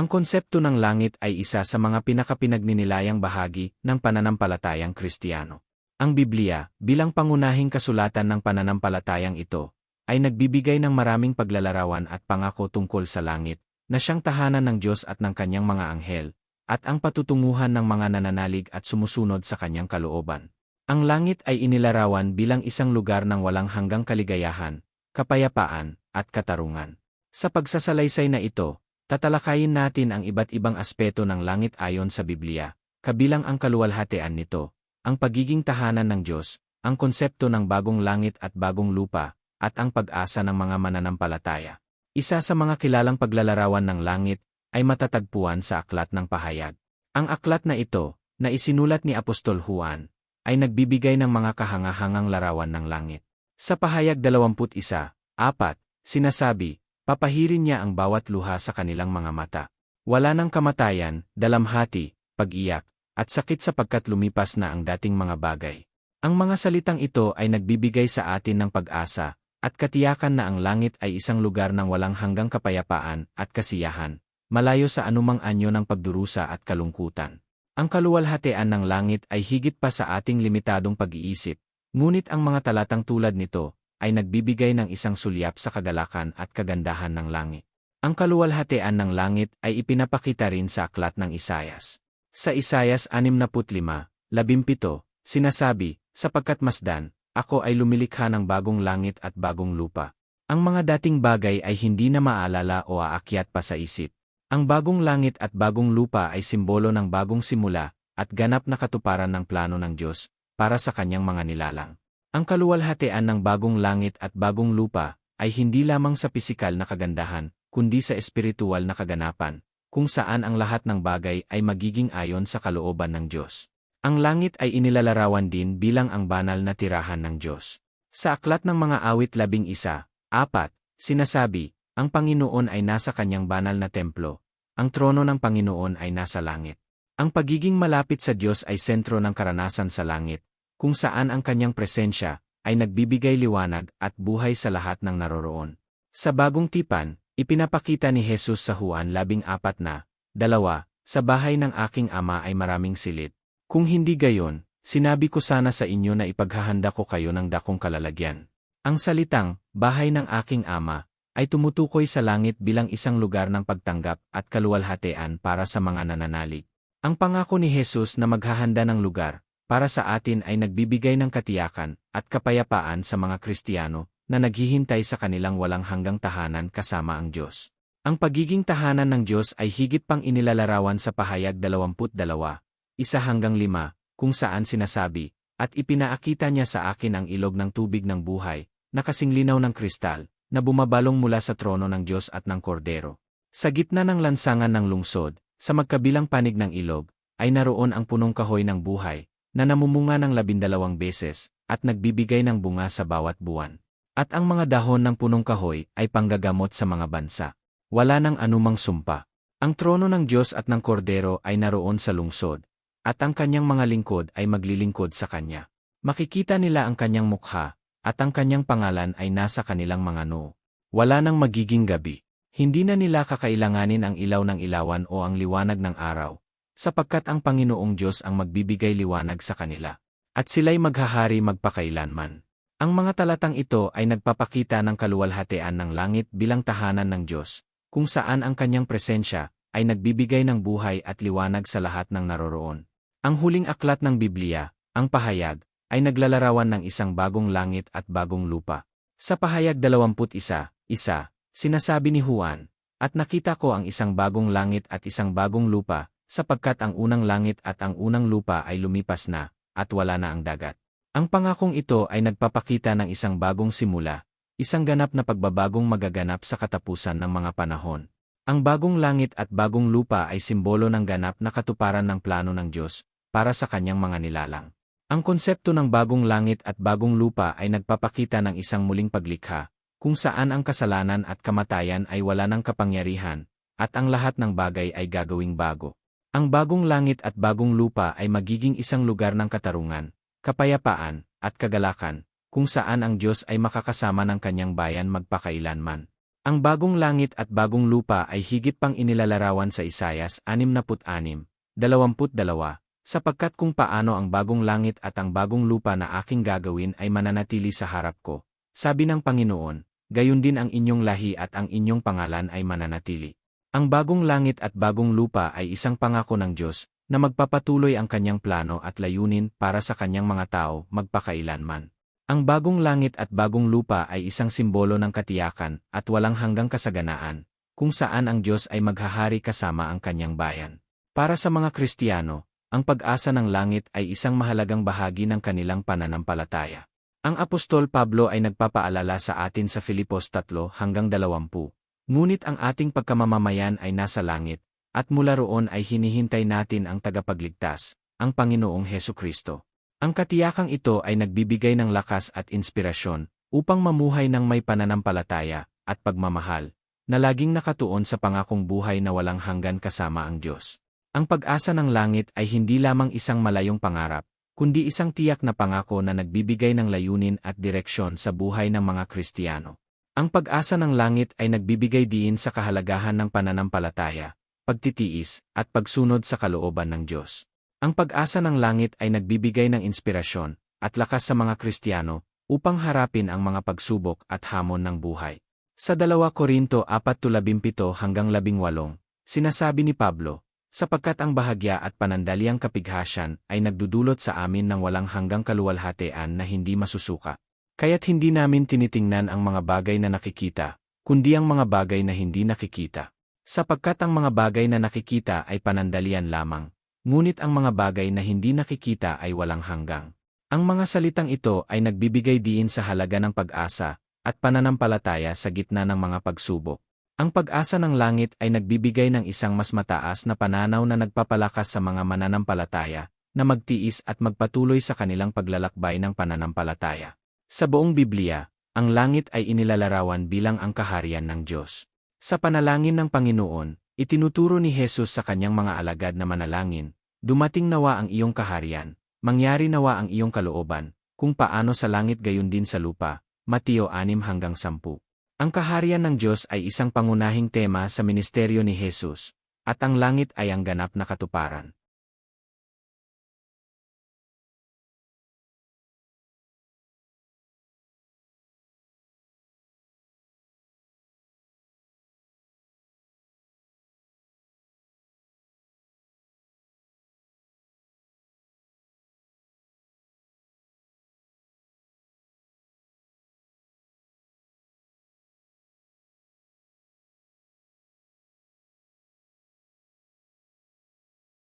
Ang konsepto ng langit ay isa sa mga pinakapinagninilayang bahagi ng pananampalatayang Kristiyano. Ang Biblia, bilang pangunahing kasulatan ng pananampalatayang ito, ay nagbibigay ng maraming paglalarawan at pangako tungkol sa langit, na siyang tahanan ng Diyos at ng kanyang mga anghel, at ang patutunguhan ng mga nananalig at sumusunod sa kanyang kalooban. Ang langit ay inilarawan bilang isang lugar ng walang hanggang kaligayahan, kapayapaan, at katarungan. Sa pagsasalaysay na ito, tatalakayin natin ang iba't ibang aspeto ng langit ayon sa Biblia, kabilang ang kaluwalhatian nito, ang pagiging tahanan ng Diyos, ang konsepto ng bagong langit at bagong lupa, at ang pag-asa ng mga mananampalataya. Isa sa mga kilalang paglalarawan ng langit ay matatagpuan sa Aklat ng Pahayag. Ang aklat na ito, na isinulat ni Apostol Juan, ay nagbibigay ng mga kahangahangang larawan ng langit. Sa Pahayag 21, 4, sinasabi, papahirin niya ang bawat luha sa kanilang mga mata. Wala ng kamatayan, dalamhati, pag-iyak, at sakit sapagkat lumipas na ang dating mga bagay. Ang mga salitang ito ay nagbibigay sa atin ng pag-asa, at katiyakan na ang langit ay isang lugar ng walang hanggang kapayapaan at kasiyahan, malayo sa anumang anyo ng pagdurusa at kalungkutan. Ang kaluwalhatian ng langit ay higit pa sa ating limitadong pag-iisip, ngunit ang mga talatang tulad nito ay nagbibigay ng isang sulyap sa kagalakan at kagandahan ng langit. Ang kaluwalhatian ng langit ay ipinapakita rin sa aklat ng Isayas. Sa Isayas 65:17, sinasabi, sapagkat masdan, ako ay lumilikha ng bagong langit at bagong lupa. Ang mga dating bagay ay hindi na maalala o aakyat pa sa isip. Ang bagong langit at bagong lupa ay simbolo ng bagong simula at ganap na katuparan ng plano ng Diyos para sa kanyang mga nilalang. Ang kaluwalhatian ng bagong langit at bagong lupa ay hindi lamang sa pisikal na kagandahan, kundi sa espiritual na kaganapan, kung saan ang lahat ng bagay ay magiging ayon sa kalooban ng Diyos. Ang langit ay inilalarawan din bilang ang banal na tirahan ng Diyos. Sa aklat ng mga awit labing isa, apat, sinasabi, ang Panginoon ay nasa kanyang banal na templo. Ang trono ng Panginoon ay nasa langit. Ang pagiging malapit sa Diyos ay sentro ng karanasan sa langit, kung saan ang kanyang presensya ay nagbibigay liwanag at buhay sa lahat ng naroroon. Sa bagong tipan, ipinapakita ni Jesus sa Juan labing apat na, dalawa, sa bahay ng aking ama ay maraming silid. Kung hindi gayon, sinabi ko sana sa inyo na ipaghahanda ko kayo ng dakong kalalagyan. Ang salitang, bahay ng aking ama, ay tumutukoy sa langit bilang isang lugar ng pagtanggap at kaluwalhatian para sa mga nananalig. Ang pangako ni Jesus na maghahanda ng lugar para sa atin ay nagbibigay ng katiyakan at kapayapaan sa mga Kristiyano na naghihintay sa kanilang walang hanggang tahanan kasama ang Diyos. Ang pagiging tahanan ng Diyos ay higit pang inilalarawan sa pahayag 22, isa hanggang lima, kung saan sinasabi, at ipinaakita niya sa akin ang ilog ng tubig ng buhay, na kasing linaw ng kristal, na bumabalong mula sa trono ng Diyos at ng Kordero. Sa gitna ng lansangan ng lungsod, sa magkabilang panig ng ilog, ay naroon ang punong kahoy ng buhay, na namumunga ng labindalawang beses, at nagbibigay ng bunga sa bawat buwan. At ang mga dahon ng punong kahoy ay panggagamot sa mga bansa. Wala nang anumang sumpa. Ang trono ng Diyos at ng Kordero ay naroon sa lungsod, at ang kanyang mga lingkod ay maglilingkod sa kanya. Makikita nila ang kanyang mukha, at ang kanyang pangalan ay nasa kanilang mga noo. Wala nang magiging gabi. Hindi na nila kakailanganin ang ilaw ng ilawan o ang liwanag ng araw, sapagkat ang Panginoong Diyos ang magbibigay liwanag sa kanila. At sila'y maghahari magpakailanman. Ang mga talatang ito ay nagpapakita ng kaluwalhatian ng langit bilang tahanan ng Diyos, kung saan ang kanyang presensya ay nagbibigay ng buhay at liwanag sa lahat ng naroroon. Ang huling aklat ng Biblia, ang pahayag, ay naglalarawan ng isang bagong langit at bagong lupa. Sa pahayag 21, isa, sinasabi ni Juan, at nakita ko ang isang bagong langit at isang bagong lupa, sapagkat ang unang langit at ang unang lupa ay lumipas na, at wala na ang dagat. Ang pangakong ito ay nagpapakita ng isang bagong simula, isang ganap na pagbabagong magaganap sa katapusan ng mga panahon. Ang bagong langit at bagong lupa ay simbolo ng ganap na katuparan ng plano ng Diyos para sa kanyang mga nilalang. Ang konsepto ng bagong langit at bagong lupa ay nagpapakita ng isang muling paglikha, kung saan ang kasalanan at kamatayan ay wala ng kapangyarihan, at ang lahat ng bagay ay gagawing bago. Ang bagong langit at bagong lupa ay magiging isang lugar ng katarungan, kapayapaan, at kagalakan, kung saan ang Diyos ay makakasama ng kanyang bayan magpakailanman. Ang bagong langit at bagong lupa ay higit pang inilalarawan sa Isayas 66, 22, sapagkat kung paano ang bagong langit at ang bagong lupa na aking gagawin ay mananatili sa harap ko. Sabi ng Panginoon, gayon din ang inyong lahi at ang inyong pangalan ay mananatili. Ang bagong langit at bagong lupa ay isang pangako ng Diyos na magpapatuloy ang kanyang plano at layunin para sa kanyang mga tao magpakailanman. Ang bagong langit at bagong lupa ay isang simbolo ng katiyakan at walang hanggang kasaganaan, kung saan ang Diyos ay maghahari kasama ang kanyang bayan. Para sa mga Kristiyano, ang pag-asa ng langit ay isang mahalagang bahagi ng kanilang pananampalataya. Ang Apostol Pablo ay nagpapaalala sa atin sa Filipos 3 hanggang 20 Ngunit ang ating pagkamamamayan ay nasa langit, at mula roon ay hinihintay natin ang tagapagligtas, ang Panginoong Heso Kristo. Ang katiyakang ito ay nagbibigay ng lakas at inspirasyon upang mamuhay ng may pananampalataya at pagmamahal, na laging nakatuon sa pangakong buhay na walang hanggan kasama ang Diyos. Ang pag-asa ng langit ay hindi lamang isang malayong pangarap, kundi isang tiyak na pangako na nagbibigay ng layunin at direksyon sa buhay ng mga Kristiyano. Ang pag-asa ng langit ay nagbibigay diin sa kahalagahan ng pananampalataya, pagtitiis, at pagsunod sa kalooban ng Diyos. Ang pag-asa ng langit ay nagbibigay ng inspirasyon at lakas sa mga Kristiyano upang harapin ang mga pagsubok at hamon ng buhay. Sa 2 Korinto 4:17 hanggang 18, sinasabi ni Pablo, sapagkat ang bahagya at panandaliang kapighasyan ay nagdudulot sa amin ng walang hanggang kaluwalhatian na hindi masusuka. Kaya't hindi namin tinitingnan ang mga bagay na nakikita, kundi ang mga bagay na hindi nakikita. Sapagkat ang mga bagay na nakikita ay panandalian lamang, ngunit ang mga bagay na hindi nakikita ay walang hanggang. Ang mga salitang ito ay nagbibigay diin sa halaga ng pag-asa at pananampalataya sa gitna ng mga pagsubok. Ang pag-asa ng langit ay nagbibigay ng isang mas mataas na pananaw na nagpapalakas sa mga mananampalataya na magtiis at magpatuloy sa kanilang paglalakbay ng pananampalataya. Sa buong Biblia, ang langit ay inilalarawan bilang ang kaharian ng Diyos. Sa panalangin ng Panginoon, itinuturo ni Jesus sa kanyang mga alagad na manalangin, Dumating nawa ang iyong kaharian, mangyari nawa ang iyong kalooban, kung paano sa langit gayon din sa lupa. Mateo 6 hanggang 10. Ang kaharian ng Diyos ay isang pangunahing tema sa ministeryo ni Jesus, at ang langit ay ang ganap na katuparan.